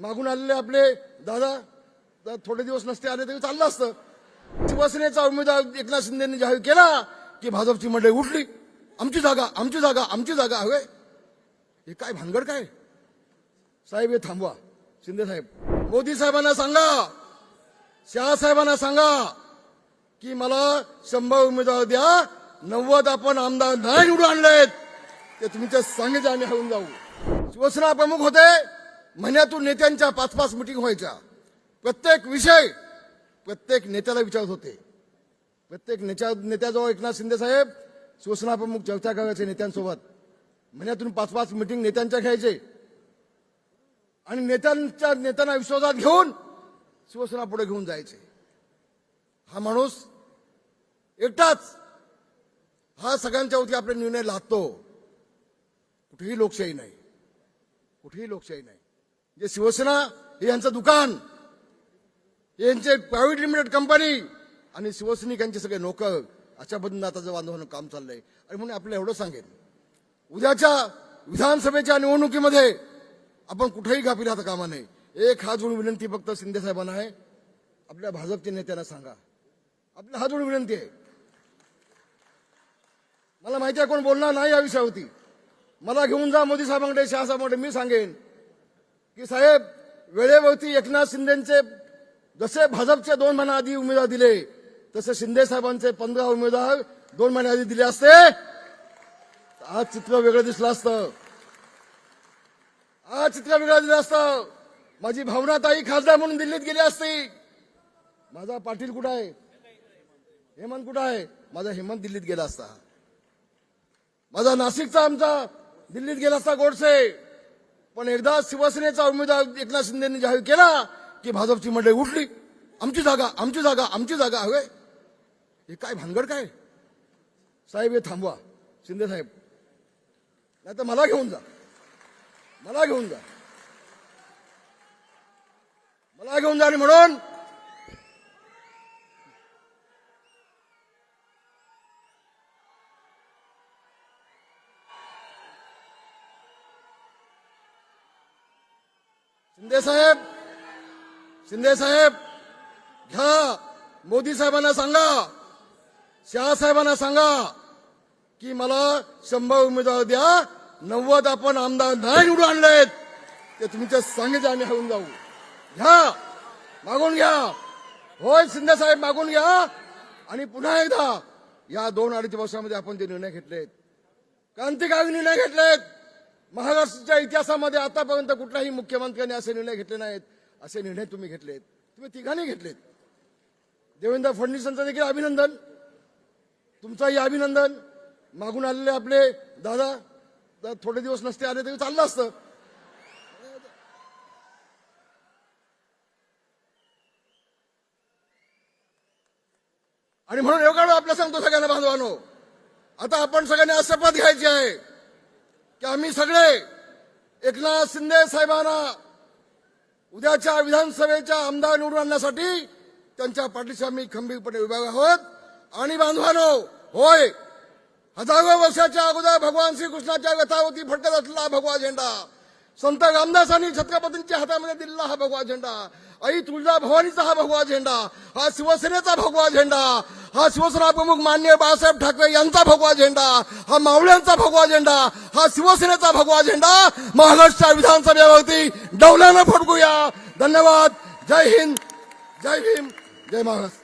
मागून आलेले आपले दादा थोडे दिवस नसते आले तरी चाललं असतं. शिवसेनेचा उमेदवार एकनाथ शिंदेने जाहीर केला की भाजपची मंडळी उठली. आमची जागा आमची जागा आमची जागा हवे. हे काय भानगड काय? साहेब हे थांबवा. शिंदे साहेब. मोदी साहेबांना सांगा शहा साहेबांना सांगा की मला शंभर उमेदवार द्या नव्वद आपण आमदार नाही निवडून आणलेत. ते तुमच्या सांगेच्या आम्ही हळून जाऊ. शिवसेना प्रमुख होते. महिन्यातून नेत्यांच्या पाच पाच मिटिंग व्हायच्या. प्रत्येक विषय प्रत्येक नेत्याला विचारत होते. प्रत्येक नेत्या नेत्याजवळ एकनाथ शिंदे साहेब शिवसेना प्रमुख चर्चा करायचे नेत्यांसोबत. महिन्यातून पाच पाच मिटिंग नेत्यांच्या घ्यायचे. आणि नेत्यांच्या नेत्यांना विश्वासात घेऊन शिवसेना पुढे घेऊन जायचे. हा माणूस एकटाच हा सगळ्यांच्या वरती आपले निर्णय लादतो. कुठेही लोकशाही नाही. कुठेही लोकशाही नाही. जे शिवसेना हे यांचं दुकान हे यांचे प्रायव्हेट लिमिटेड कंपनी आणि शिवसैनिक यांचे सगळे नोकर अशा पद्धतीनं आता जे बांधवानं काम चाललंय. आणि म्हणून आपल्याला एवढं सांगेन उद्याच्या विधानसभेच्या निवडणुकीमध्ये आपण कुठेही गाफील राहता कामा नये. एक हात जोडून विनंती फक्त शिंदे साहेबांना आहे. आपल्या भाजपच्या नेत्यांना सांगा. आपल्या हात जोडून विनंती आहे. मला माहिती आहे कोण बोलणार नाही या विषयावरती. मला घेऊन जा मोदी साहेबांकडे शहा साहेबांकडे मी सांगेन. की साहेब वेळेवरती एकनाथ शिंदेचे जसे भाजपचे दोन महिन्या आधी उमेदवार दिले तसे शिंदे साहेबांचे पंधरा उमेदवार दोन महिन्या आधी दिले असते. आज चित्र वेगळं दिसलं असतं. आज चित्र वेगळं दिलं असतं. माझी भावना ताई खासदार म्हणून दिल्लीत गेली असती. माझा पाटील कुठं आहे? हेमंत कुठं आहे? माझा हेमंत दिल्लीत गेला असता. माझा नाशिकचा आमचा दिल्लीत गेला असता गोडसे. पण एकदा शिवसेनेचा उमेदवार एकनाथ शिंदेनी जाहीर केला की भाजपची मंडळी उठली. आमची जागा आमची जागा आमची जागा हवे. हे काय भानगड काय? साहेब हे थांबवा. शिंदे साहेब. नाही तर मला घेऊन जा. मला घेऊन जा. मला घेऊन जा आणि म्हणून शिंदे साहेब शिंदे साहेब घ्या. मोदी साहेबांना सांगा शहा साहेबांना सांगा की मला शंभर उमेदवार द्या नव्वद आपण आमदार नाही निवडून आणलेत. ते तुमच्या सांगितले आम्ही हळून जाऊ. घ्या. मागून घ्या. होय शिंदे साहेब मागून घ्या. आणि पुन्हा एकदा या दोन अडीच वर्षामध्ये आपण जे निर्णय घेतलेत क्रांतिकारी निर्णय घेतलेत महाराष्ट्राच्या इतिहासामध्ये आतापर्यंत कुठल्याही मुख्यमंत्र्यांनी असे निर्णय घेतले नाहीत. असे निर्णय तुम्ही घेतलेत. तुम्ही तिघांनी घेतलेत. देवेंद्र फडणवीसांचं देखील अभिनंदन. तुमचंही अभिनंदन. मागून आलेले आपले दादा थोडे दिवस नसते आले तरी चाललं असतं. आणि म्हणून एवढं आपलं सांगतो सगळ्यांना बांधवानो. आता आपण सगळ्यांनी आज शपथ घ्यायची आहे. की आम्ही सगळे एकनाथ शिंदे साहेबांना उद्याच्या विधानसभेच्या आमदार निवडून आणण्यासाठी त्यांच्या पाठीशी आम्ही खंबीरपणे विभाग आहोत. आणि बांधवानो होय हजारो वर्षाच्या अगोदर भगवान श्रीकृष्णाच्या व्यथावती फडकत असलेला हा भगवा झेंडा संत रामदासांनी छत्रपतींच्या हातामध्ये दिलेला हा भगवा झेंडा आई तुळजा भवानीचा हा भगवा झेंडा हा शिवसेनेचा भगवा झेंडा हा शिवसेना प्रमुख मान्य बाळासाहेब ठाकरे यांचा भगवा झेंडा हा मावळ्यांचा भगवा झेंडा हा शिवसेनेचा भगवा झेंडा महाराष्ट्र विधानसभेवरती डौल्यानं फडकूया. धन्यवाद. जय हिंद. जय भीम. जय महाराष्ट्र.